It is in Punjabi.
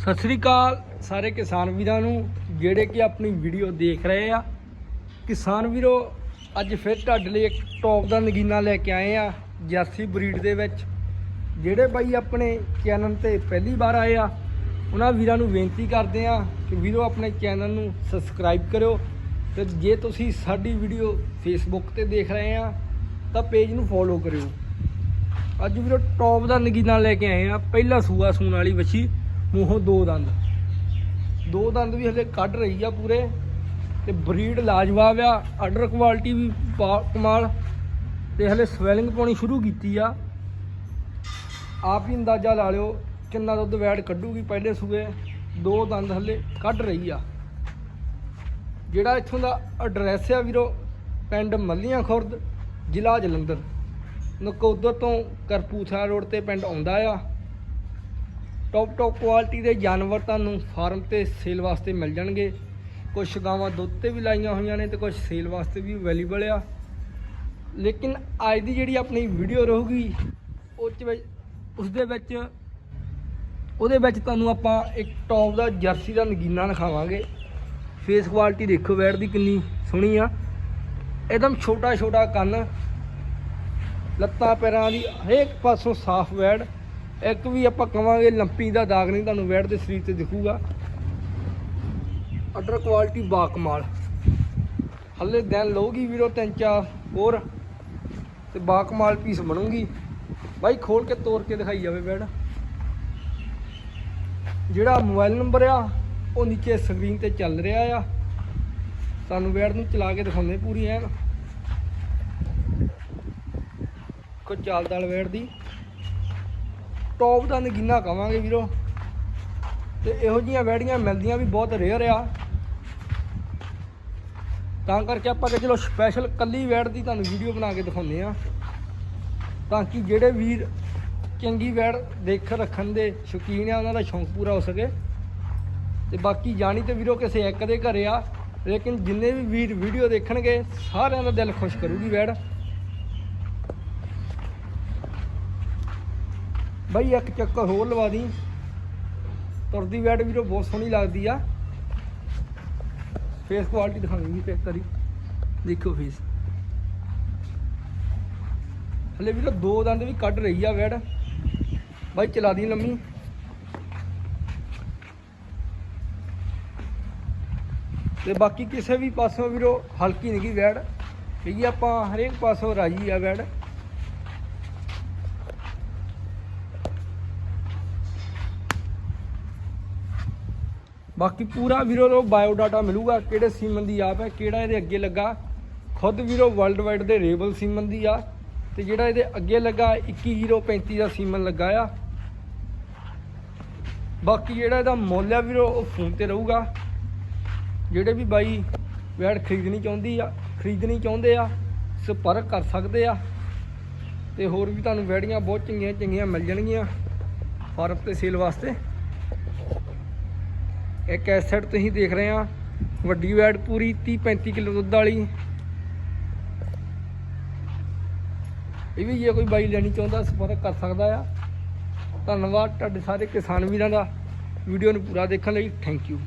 ਸਤਿ ਸ੍ਰੀ ਅਕਾਲ ਸਾਰੇ ਕਿਸਾਨ ਵੀਰਾਂ ਨੂੰ, ਜਿਹੜੇ ਕਿ ਆਪਣੀ ਵੀਡੀਓ ਦੇਖ ਰਹੇ ਆ। ਕਿਸਾਨ ਵੀਰੋ, ਅੱਜ ਫਿਰ ਤੁਹਾਡੇ ਲਈ ਇੱਕ ਟੌਪ ਦਾ ਨਗੀਨਾ ਲੈ ਕੇ ਆਏ ਆ, ਜਰਸੀ ਬਰੀਡ ਦੇ ਵਿੱਚ। ਜਿਹੜੇ ਬਾਈ ਆਪਣੇ ਚੈਨਲ ਤੇ ਪਹਿਲੀ ਵਾਰ ਆਏ ਆ, ਉਹਨਾਂ ਵੀਰਾਂ ਨੂੰ ਬੇਨਤੀ ਕਰਦੇ ਆ ਕਿ ਵੀਰੋ ਆਪਣੇ ਚੈਨਲ ਨੂੰ ਸਬਸਕ੍ਰਾਈਬ ਕਰਿਓ ਤੇ ਜੇ ਤੁਸੀਂ ਸਾਡੀ ਵੀਡੀਓ ਫੇਸਬੁੱਕ ਤੇ ਦੇਖ ਰਹੇ ਆ, ਤਾਂ ਪੇਜ ਨੂੰ ਫੋਲੋ ਕਰਿਓ। ਅੱਜ ਵੀਰੋ ਟੌਪ ਦਾ ਨਗੀਨਾ ਲੈ ਕੇ ਆਏ ਆ, ਪਹਿਲਾ ਸੂਆ ਸੂਣ ਵਾਲੀ ਵੱਛੀ। ਮੂੰਹੋਂ ਦੋ ਦੰਦ। ਦੋ ਦੰਦ ਵੀ ਹਲੇ ਕੱਢ ਰਹੀ ਆ ਪੂਰੇ ਤੇ ਬਰੀਡ ਲਾਜਵਾਬ ਆ ਆਰਡਰ ਕੁਆਲਿਟੀ ਵੀ ਪਾ- ਕਮਾਲ ਤੇ ਹਲੇ ਸਵੈਲਿੰਗ ਪਾਉਣੀ ਸ਼ੁਰੂ ਕੀਤੀ ਆ। ਆਪ ਹੀ ਅੰਦਾਜ਼ਾ ਲਾ ਲਿਓ ਕਿੰਨਾ ਦੁੱਧ ਵੈੜ ਕੱਢੂਗੀ ਪਹਿਲੇ ਸੂਏ, ਦੋ ਦੰਦ ਹਲੇ ਕੱਢ ਰਹੀ ਆ। ਜਿਹੜਾ ਇੱਥੋਂ ਦਾ ਐਡਰੈਸ ਆ ਵੀਰੋ, ਪਿੰਡ ਮੱਲੀਆਂ ਖੁਰਦ ਜ਼ਿਲ੍ਹਾ ਜਲੰਧਰ। ਨਕੋਦਰ ਤੋਂ ਕਰਪੂਥਲਾ ਰੋਡ ਤੇ ਪਿੰਡ ਆਉਂਦਾ ਆ। ਟੌਪ ਟੌਪ ਕੁਆਲਿਟੀ ਦੇ ਜਾਨਵਰ ਤੁਹਾਨੂੰ ਫਾਰਮ ਤੇ ਸੇਲ ਵਾਸਤੇ ਮਿਲ ਜਾਣਗੇ। ਕੁਝ ਗਾਵਾਂ ਦੁੱਧ ਤੇ ਵੀ ਲਾਈਆਂ ਹੋਈਆਂ ਨੇ ਤੇ ਕੁਝ ਸੇਲ ਵਾਸਤੇ ਵੀ ਅਵੇਲੇਬਲ ਆ। ਲੇਕਿਨ ਅੱਜ ਦੀ ਜਿਹੜੀ ਆਪਣੀ ਵੀਡੀਓ ਰਹੂਗੀ, ਉਹ ਚ ਵਿੱਚ ਉਸ ਦੇ ਵਿੱਚ, ਉਹਦੇ ਵਿੱਚ ਤੁਹਾਨੂੰ ਆਪਾਂ ਇੱਕ ਟੌਪ ਦਾ ਜਰਸੀ ਦਾ ਨਗੀਨਾ ਦਿਖਾਵਾਂਗੇ। ਫੇਸ ਕੁਆਲਿਟੀ ਦੇਖੋ ਵੈੜ ਦੀ ਕਿੰਨੀ ਸੋਹਣੀ ਆ। ਇੱਕਦਮ ਛੋਟਾ ਛੋਟਾ ਕੰਨ, ਲੱਤਾਂ, ਪੈਰਾਂ ਦੀ ਹਰੇਕ ਪਾਸੋਂ ਸਾਫ਼ ਵੈੜ। ਇੱਕ ਵੀ ਆਪਾਂ ਕਵਾਂਗੇ ਲੰਪੀ ਦਾ ਦਾਗ ਨਹੀਂ, ਤੁਹਾਨੂੰ ਵੈੜ ਦੇ ਸਰੀਰ ਤੇ ਦਿਖੂਗਾ। ਅਡਰ ਕੁਆਲਿਟੀ ਬਾਕਮਾਲ। ਹੱਲੇ ਦਿਨ ਲਊਗੀ ਵੀਰੋ ਤਿੰਨ ਚਾਰ ਹੋਰ, ਤੇ ਬਾਕਮਾਲ ਪੀਸ ਬਣੂਗੀ। ਬਾਈ ਖੋਲ ਕੇ ਤੋੜ ਕੇ ਦਿਖਾਈ ਜਾਵੇ ਵੈੜ। ਜਿਹੜਾ ਮੋਬਾਈਲ ਨੰਬਰ ਆ, ਉਹ ਨੀਚੇ ਸਕਰੀਨ ਤੇ ਚੱਲ ਰਿਹਾ ਆ। ਤੁਹਾਨੂੰ ਵੈੜ ਨੂੰ ਚਲਾ ਕੇ ਦਿਖਾਉਂਦੇ ਪੂਰੀ ਐਨ। ਕੋ ਦਾਲ ਵੈੜ ਦੀ। ਟੌਪ ਦਾ ਨਗੀਨਾ ਕਵਾਂਗੇ ਵੀਰੋ। ਤੇ ਇਹੋ ਜੀਆਂ ਵੈੜੀਆਂ ਮਿਲਦੀਆਂ ਵੀ ਬਹੁਤ ਰੇਅਰ ਆ। ਤਾਂ ਕਰਕੇ ਆਪਾਂ ਕਿ ਚਲੋ ਸਪੈਸ਼ਲ ਕੱਲੀ ਵੈੜ ਦੀ ਤੁਹਾਨੂੰ ਵੀਡੀਓ ਬਣਾ ਕੇ ਦਿਖਾਉਂਦੇ ਆ ਤਾਂ ਕਿ ਜਿਹੜੇ ਵੀਰ ਚੰਗੀ ਵੈੜ ਦੇਖ ਰੱਖਣ ਦੇ ਸ਼ੌਕੀਨ ਆ, ਉਹਨਾਂ ਦਾ ਸ਼ੌਂਕ ਪੂਰਾ ਹੋ ਸਕੇ। ਤੇ ਬਾਕੀ ਜਾਣੀ ਤੇ ਵੀਰੋ ਕਿਸੇ ਇੱਕ ਦੇ ਘਰੇ ਆ, ਲੇਕਿਨ ਜਿੰਨੇ ਵੀ ਵੀਰ ਵੀਡੀਓ ਦੇਖਣਗੇ, ਸਾਰਿਆਂ ਦਾ ਦਿਲ ਖੁਸ਼ ਕਰੂਗੀ ਵੈੜ। ਬਾਈ ਇੱਕ ਚੱਕਰ ਹੋਰ ਲਵਾ ਦੀ। ਤੁਰਦੀ ਵੈੜ ਵੀਰੋ ਬਹੁਤ ਸੋਹਣੀ ਲੱਗਦੀ ਆ। ਫੇਸ ਕੁਆਲਿਟੀ ਦਿਖਾਉਂਗੀ ਚੈੱਕ ਕਰੀ ਦੇਖੋ ਫੇਸ ਹਲੇ ਵੀਰੋ ਦੋ ਦੰਦ ਵੀ ਕੱਢ ਰਹੀ ਆ ਵੈੜ ਬਾਈ ਚਲਾ ਦੀ ਲੰਮੀ। ਤੇ ਬਾਕੀ ਕਿਸੇ ਵੀ ਪਾਸੋਂ ਵੀਰੋ ਹਲਕੀ ਨਹੀਂ ਗੀ ਵੈੜ ਕਹੀਏ ਆਪਾਂ ਹਰੇਕ ਪਾਸੋਂ ਰਾਜੀ ਆ ਵੈੜ ਬਾਕੀ ਪੂਰਾ ਵੀਰੋ ਨੂੰ ਬਾਇਓਡਾਟਾ ਮਿਲੂਗਾ, ਕਿਹੜੇ ਸੀਮਨ ਦੀ ਆਪ ਹੈ, ਕਿਹੜਾ ਇਹਦੇ ਅੱਗੇ ਲੱਗਾ। ਖੁਦ ਵੀਰੋ ਵਰਲਡ ਵਾਈਡ ਦੇ ਰੇਬਲ ਸੀਮਨ ਦੀ ਆ, ਤੇ ਜਿਹੜਾ ਇਹਦੇ ਅੱਗੇ ਲੱਗਾ 21035 ਦਾ ਸੀਮਨ ਲੱਗਾ ਆ। ਬਾਕੀ ਜਿਹੜਾ ਇਹਦਾ ਮੁੱਲ ਆ ਵੀਰੋ, ਉਹ ਫੋਨ ਤੇ ਰਹੂਗਾ। ਜਿਹੜੇ ਵੀ ਬਾਈ ਵੈੜ ਖਰੀਦਣੀ ਚਾਹੁੰਦੀ ਆ, ਖਰੀਦਣੀ ਚਾਹੁੰਦੇ ਆ, ਸੰਪਰਕ ਕਰ ਸਕਦੇ ਆ। ਤੇ ਹੋਰ ਵੀ ਤੁਹਾਨੂੰ ਵੈੜੀਆਂ ਬਹੁਤ ਚੰਗੀਆਂ ਚੰਗੀਆਂ ਮਿਲ ਜਾਣਗੀਆਂ ਫਾਰਮ ਤੇ ਸੇਲ ਵਾਸਤੇ। ਇੱਕ ਐਸੈਟ ਤੁਸੀਂ ਦੇਖ ਰਹੇ ਆ, ਵੱਡੀ ਵੈੜ ਪੂਰੀ 30 35 ਕਿਲੋ ਦੁੱਧ ਵਾਲੀ। ਇਹ ਵੀ ਜੇ ਕੋਈ ਬਾਈ ਲੈਣੀ ਚਾਹੁੰਦਾ ਸੰਪਰਕ ਕਰ ਸਕਦਾ ਆ। ਧੰਨਵਾਦ ਤੁਹਾਡੇ ਸਾਰੇ ਕਿਸਾਨ ਵੀਰਾਂ ਦਾ। ਵੀਡੀਓ ਨੂੰ ਪੂਰਾ ਦੇਖਣ ਲਈ ਥੈਂਕ ਯੂ